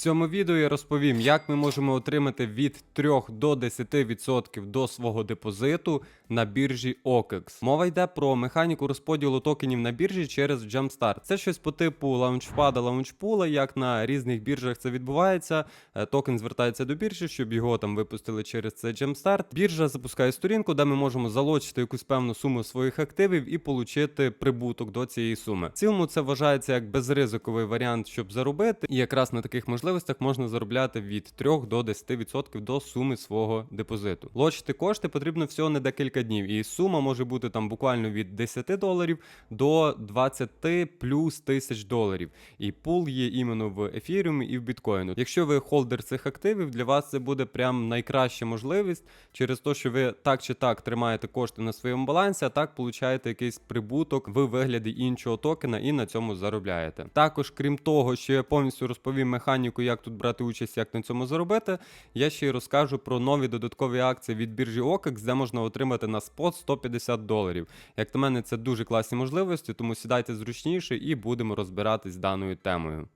цьому відео я розповім, як ми можемо отримати від 3 до 10% до свого депозиту на біржі OKEX. Мова йде про механіку розподілу токенів на біржі через Jumpstart. Це щось по типу лаунчпада, лаунчпула, як на різних біржах це відбувається. Е, Токен звертається до біржі, щоб його там випустили через це Jumpstart. Біржа запускає сторінку, де ми можемо залочити якусь певну суму своїх активів і отримати прибуток до цієї суми. В цілому це вважається як безризиковий варіант, щоб заробити, і якраз на таких можливостях можна заробляти від 3 до 10% до суми свого депозиту. Лочити кошти потрібно всього не декілька днів, і сума може бути там буквально від 10 доларів до 20 плюс тисяч доларів. І пул є іменно в ефіріумі і в біткоїну. Якщо ви холдер цих активів, для вас це буде прям найкраща можливість через те, що ви так чи так тримаєте кошти на своєму балансі, а так получаєте якийсь прибуток в вигляді іншого токена і на цьому заробляєте. Також, крім того, що я повністю розповім механіку, як тут брати участь, як на цьому заробити, я ще й розкажу про нові додаткові акції від біржі OKEX, де можна отримати на спот 150 доларів. Як на мене, це дуже класні можливості, тому сідайте зручніше і будемо розбиратись з даною темою.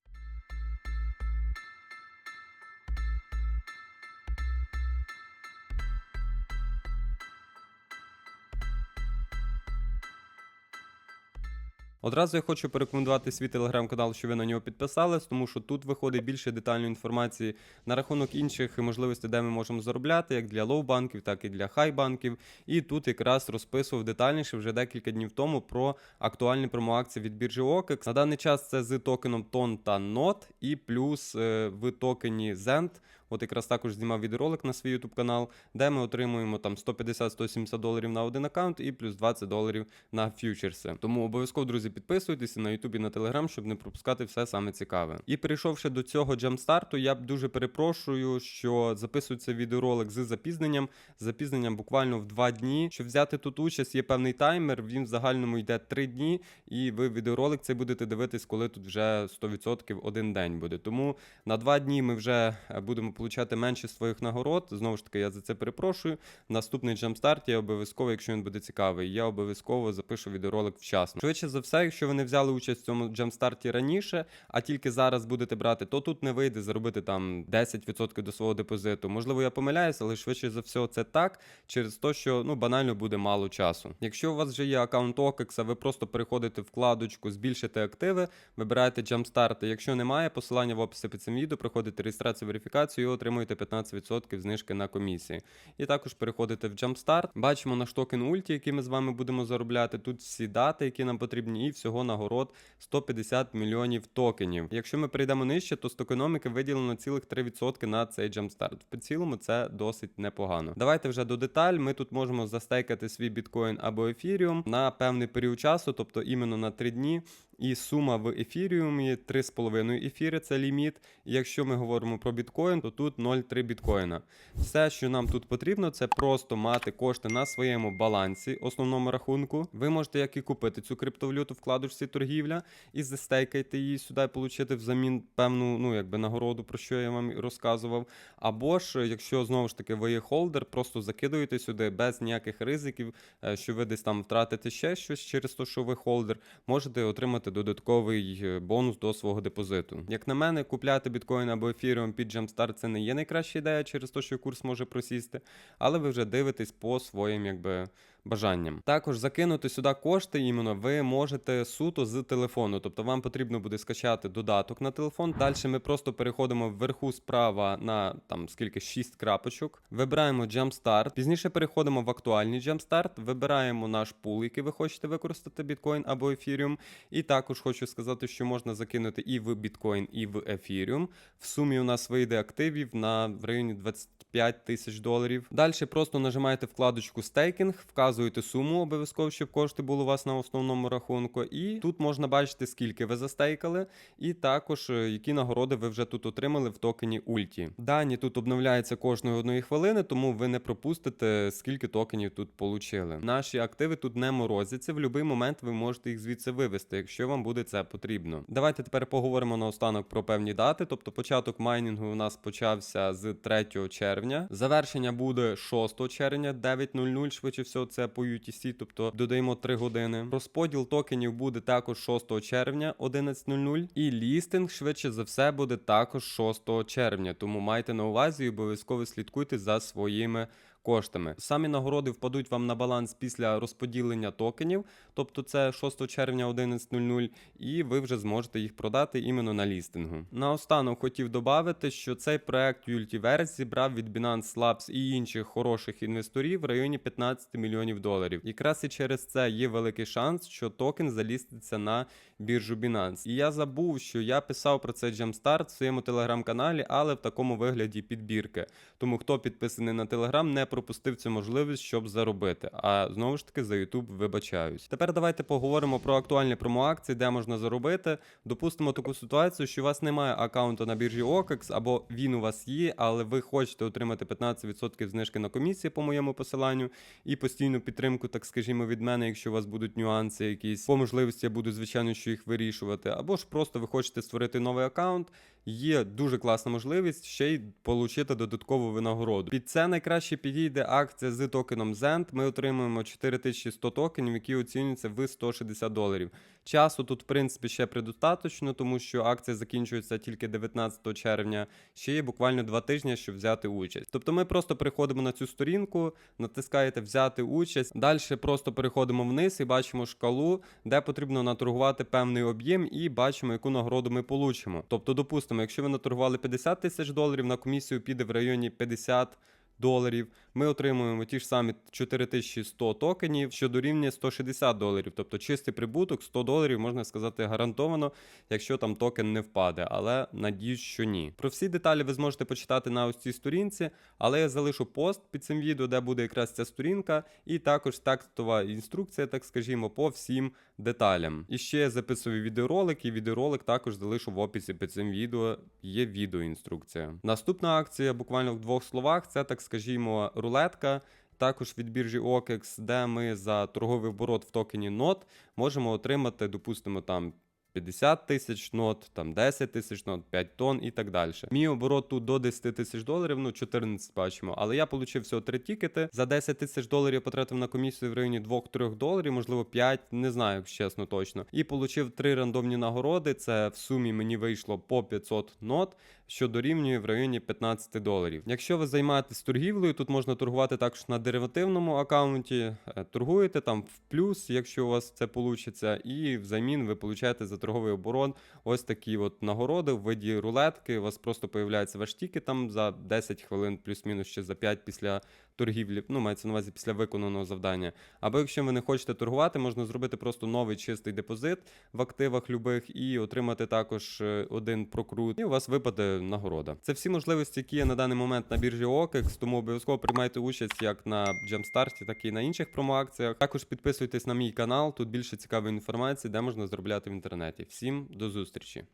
Одразу я хочу порекомендувати свій телеграм-канал, що ви на нього підписались, тому що тут виходить більше детальної інформації на рахунок інших можливостей, де ми можемо заробляти, як для лоу-банків, так і для хай-банків. І тут якраз розписував детальніше вже декілька днів тому про актуальні промоакції від біржі OKEX. На даний час це з токеном TON та NOT, і плюс е, в токені ZENT. От якраз також знімав відеоролик на свій YouTube канал, де ми отримуємо там 150-170 доларів на один аккаунт і плюс 20 доларів на фьючерси. Тому обов'язково, друзі, підписуйтеся на YouTube і на Telegram, щоб не пропускати все саме цікаве. І перейшовши до цього джамстарту, я б дуже перепрошую, що записується відеоролик з запізненням. З запізненням буквально в 2 дні. Щоб взяти тут участь, є певний таймер. Він в загальному йде 3 дні, і ви відеоролик цей будете дивитись, коли тут вже 100% один день буде. Тому на 2 дні ми вже е, будемо получати менше своїх нагород. Знову ж таки, я за це перепрошую. Наступний джамстарт я обов'язково, якщо він буде цікавий, я обов'язково запишу відеоролик вчасно. Швидше за все, якщо ви не взяли участь в цьому джамстарті раніше, а тільки зараз будете брати, то тут не вийде заробити там 10% до свого депозиту. Можливо, я помиляюся, але швидше за все це так, через те, що ну банально буде мало часу. Якщо у вас вже є аккаунт OKEX, ви просто переходите в вкладочку збільшити активи, вибираєте джамстарти. Якщо немає, посилання в описі під цим відео, проходите реєстрацію, верифікацію отримуєте 15% знижки на комісії. І також переходите в Jumpstart. Бачимо наш токен Ульті, який ми з вами будемо заробляти. Тут всі дати, які нам потрібні, і всього нагород 150 мільйонів токенів. Якщо ми перейдемо нижче, то з токеноміки виділено цілих 3% на цей Jumpstart. В цілому це досить непогано. Давайте вже до деталь. Ми тут можемо застейкати свій біткоін або ефіріум на певний період часу, тобто іменно на 3 дні. І сума в ефіріумі 3,5 ефіри це ліміт. І якщо ми говоримо про біткоін, то тут 0,3 біткоїна. Все, що нам тут потрібно, це просто мати кошти на своєму балансі, основному рахунку. Ви можете як і купити цю криптовалюту, вкладочці торгівля, і застейкайте її сюди, отримати взамін певну ну, якби, нагороду, про що я вам розказував. Або ж, якщо знову ж таки ви є холдер, просто закидуєте сюди без ніяких ризиків, е, що ви десь там втратите ще щось через те, що ви холдер, можете отримати додатковий е, бонус до свого депозиту. Як на мене, купляти біткоін або ефіріум під Jumpstart це не є найкраща ідея через те, що курс може просісти, але ви вже дивитесь по своїм якби. Бажанням також закинути сюди кошти іменно ви можете суто з телефону, тобто вам потрібно буде скачати додаток на телефон. Далі ми просто переходимо вверху справа на там скільки 6 крапочок. Вибираємо Jumpstart. Пізніше переходимо в актуальний Jumpstart, вибираємо наш пул, який ви хочете використати біткоін або ефіріум. І також хочу сказати, що можна закинути і в біткоін, і в ефіріум. В сумі у нас вийде активів на в районі 25 тисяч доларів. Далі просто нажимаєте вкладочку стейкінг, вказуєте суму, обов'язково, щоб кошти були у вас на основному рахунку. І тут можна бачити, скільки ви застейкали, і також е, які нагороди ви вже тут отримали в токені Ульті. Дані тут обновляються кожної одної хвилини, тому ви не пропустите, скільки токенів тут получили. Наші активи тут не морозяться. В будь-який момент ви можете їх звідси вивести, якщо вам буде це потрібно. Давайте тепер поговоримо наостанок про певні дати. Тобто, початок майнінгу у нас почався з 3 червня. Завершення буде 6 червня, 9.00, швидше всього, це це по UTC, тобто додаємо 3 години. Розподіл токенів буде також 6 червня 11.00. І лістинг швидше за все буде також 6 червня. Тому майте на увазі і обов'язково слідкуйте за своїми. Коштами самі нагороди впадуть вам на баланс після розподілення токенів, тобто це 6 червня 11.00, і ви вже зможете їх продати іменно на лістингу. Наостанок хотів додати, що цей проект Ultiverse зібрав від Binance Labs і інших хороших інвесторів в районі 15 мільйонів доларів. Якраз і через це є великий шанс, що токен заліститься на біржу Binance. І я забув, що я писав про це Jumpstart в своєму телеграм-каналі, але в такому вигляді підбірки. Тому хто підписаний на телеграм, не пропустив цю можливість, щоб заробити. А знову ж таки за YouTube вибачаюсь. Тепер давайте поговоримо про актуальні промоакції, де можна заробити. Допустимо таку ситуацію, що у вас немає аккаунту на біржі OKEX, або він у вас є, але ви хочете отримати 15% знижки на комісії по моєму посиланню і постійну підтримку, так скажімо, від мене, якщо у вас будуть нюанси якісь. По можливості я буду, звичайно, що їх вирішувати. Або ж просто ви хочете створити новий аккаунт. Є дуже класна можливість ще й отримати додаткову винагороду. Під це найкраще підійде акція з токеном ZENT. Ми отримуємо 4100 токенів, які оцінюються в 160 доларів. Часу тут, в принципі, ще предостаточно, тому що акція закінчується тільки 19 червня. Ще є буквально два тижні, щоб взяти участь. Тобто ми просто переходимо на цю сторінку, натискаєте взяти участь. Далі просто переходимо вниз і бачимо шкалу, де потрібно наторгувати певний об'єм, і бачимо, яку нагороду ми получимо. Тобто, допустимо, якщо ви наторгували 50 тисяч доларів, на комісію піде в районі 50 доларів. Ми отримуємо ті ж самі 4100 токенів, що дорівнює 160 доларів. Тобто чистий прибуток 100 доларів, можна сказати, гарантовано, якщо там токен не впаде. Але надіюсь, що ні. Про всі деталі ви зможете почитати на ось цій сторінці, але я залишу пост під цим відео, де буде якраз ця сторінка, і також текстова інструкція, так скажімо, по всім деталям. І ще я записую відеоролик, і відеоролик також залишу в описі під цим відео. Є відеоінструкція. Наступна акція, буквально в двох словах, це так скажімо, рулетка. Також від біржі OKEX, де ми за торговий оборот в токені NOT можемо отримати, допустимо, там 50 тисяч нот, там 10 тисяч нот, 5 тонн і так далі. Мій оборот тут до 10 тисяч доларів, ну 14 бачимо, але я отримав всього 3 тікети. За 10 тисяч доларів я потратив на комісію в районі 2-3 доларів, можливо 5, не знаю, якщо чесно точно. І отримав 3 рандомні нагороди. Це в сумі мені вийшло по 500 нот. Що дорівнює в районі 15 доларів. Якщо ви займаєтесь торгівлею, тут можна торгувати також на деривативному аккаунті. Е, Торгуєте там в плюс, якщо у вас це вийде, і взамін ви получаєте за торговий оборот ось такі от нагороди в виді рулетки. У вас просто появляється ваш тіки там за 10 хвилин, плюс-мінус ще за 5 після торгівлі. Ну, мається на увазі після виконаного завдання. Або якщо ви не хочете торгувати, можна зробити просто новий чистий депозит в активах любих і отримати також е, один прокрут. І у вас випаде нагорода. Це всі можливості, які є на даний момент на біржі OKEX, тому обов'язково приймайте участь як на Jumpstart, так і на інших промоакціях. Також підписуйтесь на мій канал, тут більше цікавої інформації, де можна заробляти в інтернеті. Всім до зустрічі!